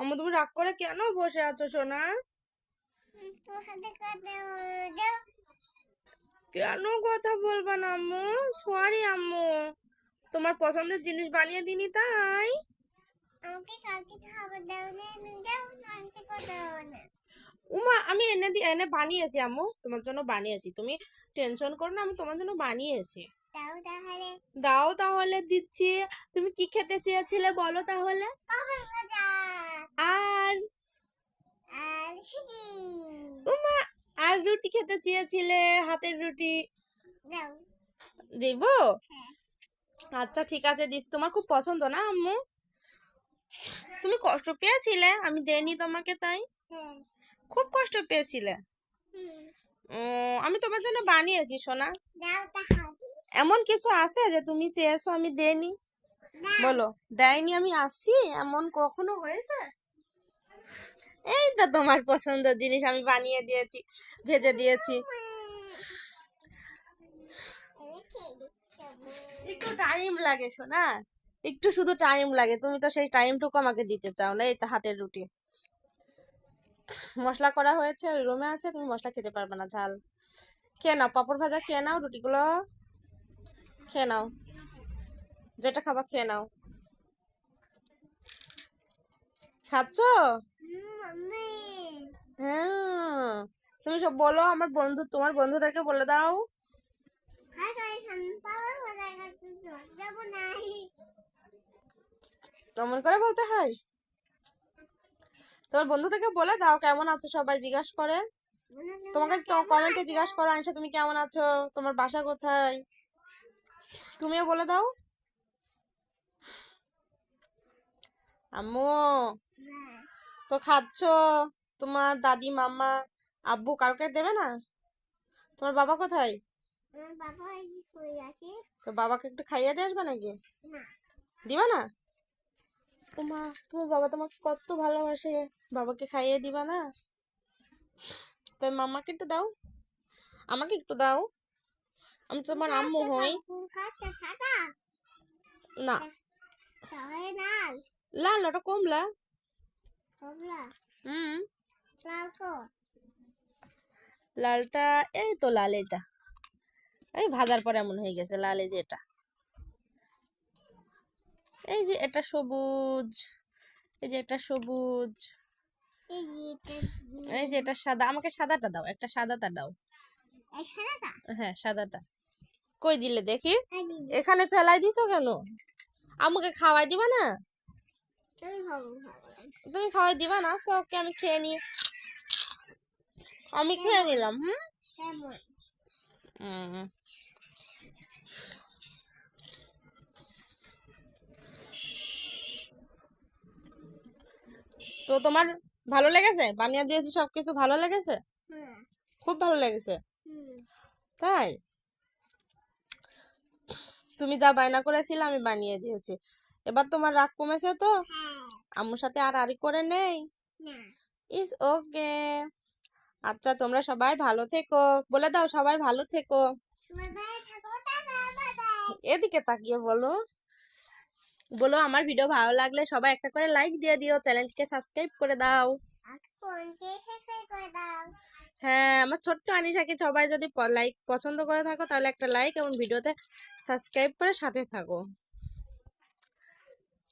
আম্মু, তুমি রাগ করে কেন বসে আছো, সোনা? কেন কথা বলবা না, আম্মু? সরি আম্মু। তোমার পছন্দের জিনিস বানিয়ে দিনি তাই। উমা, আমি এনে দি, এনে বানিয়েছি, আম্মু। তোমার জন্য বানিয়েছি। তুমি টেনশন করো না, আমি তোমার জন্য বানিয়েছি। দাও তাহলে দাও তাহলে দিচ্ছি। তুমি কি খেতে চেয়েছিলে বলো তাহলে কবে মজা আর আর সুজি উমা আর রুটি খেতে চেয়েছিলে? হাতের রুটি? দিব? হ্যাঁ। আচ্ছা ঠিক আছে দিচ্ছি তোমার খুব পছন্দ না আম্মু? তুমি কষ্ট পেয়েছিলে? আমি দেইনি তোমাকে তাই? হ্যাঁ। খুব কষ্ট পেয়েছিলে? আমি তোমার জন্য বানিয়েছি সোনা। এমন কিছু আছে যে তুমি চেয়েছো আমি দাও বলো দেয়নি আমি আসছি? এমন কখনো হয়েছে? তো তোমার পছন্দের জিনিস? আমি বানিয়ে দিয়েছি, ভেজে দিয়েছি। একটু টাইম লাগে শোনা একটু শুধু টাইম লাগে। তুমি তো সেই টাইমটুকু আমাকে দিতে চাও না, এই হাতের রুটি। মশলা করা হয়েছে, ওই রুমে আছে, তুমি মশলা খেতে পারবে না, ঝাল। খেয়ে নাও, পাপড় ভাজা খেয়ে নাও, রুটিগুলো খেয়ে নাও। যেটা খাবার খেয়ে নাও। খাচ্ছ? হ্যাঁ। তুমি সব বলো আমার বন্ধু তোমার বন্ধুদেরকে বলে দাও। কেমন করে বলতে হয়? তোমার বন্ধুদেরকে বলে দাও কেমন আছো সবাই জিজ্ঞাসা করে। তোমাকে তো কমেন্টে জিজ্ঞাসা করো আনিশা তুমি কেমন আছো? তোমার বাসা কোথায়? তুমিও বলে দাও। আম্মু। তো খাচ্ছ? তোমার দাদি মামা আব্বু কাউকে দেবে না? তোমার বাবা কোথায়? তো বাবাকে একটু খাইয়ে দিয়ে আসবে নাকি? দিবা না? তোমার তোমার বাবা তোমাকে কত ভালোবাসে। বাবাকে খাইয়ে দিবা না? তাই মামাকে একটু দাও। আমাকে একটু দাও। আমি তোমার আম্মু হই। না। লাল ওটা কমলা। হুম। লালটা এই তো লাল এটা। এই ভাজার পরে এমন হয়ে গেছে লাল এই যে এটা। এই যে এটা সবুজ এই যে এটা সবুজ। এই যে এটা এই যে এটা সাদা আমাকে সাদাটা দাও একটা সাদাটা দাও। হ্যাঁ সাদাটা। কই দিলে দেখি? এখানে ফেলাই দিছো কেন? আমাকে খাওয়াই দিবা না? তুমি খাওয়াই দিবা না? আচ্ছা ওকে আমি খেয়ে নিয়ে আমি খেয়ে নিলাম হুম। তো তোমার ভালো লেগেছে? বানিয়ে দিয়েছি, সবকিছু ভালো লেগেছে? খুব ভালো লেগেছে? তাই? তুমি যা বায়না করেছিলে, আমি বানিয়ে দিয়েছি। এবার তোমার রাগ কমেছে তো? হ্যাঁ। আম্মুর সাথে আর আড়ি করে নেই? ইস ওকে। আচ্ছা তোমরা সবাই ভালো থেকো। বলে দাও সবাই ভালো থেকো। এদিকে তাকিয়ে বলো। বলো আমার ভিডিও ভালো লাগলে সবাই একটা করে লাইক দিয়ে দিও। চ্যানেলটিকে সাবস্ক্রাইব করে দাও। সাবস্ক্রাইব করে দাও। হ্যাঁ আমার ছোট্ট আনিশাকে সবাই যদি লাইক পছন্দ করে থাকো তাহলে একটা লাইক এবং ভিডিওতে সাবস্ক্রাইব করে সাথে থাকো।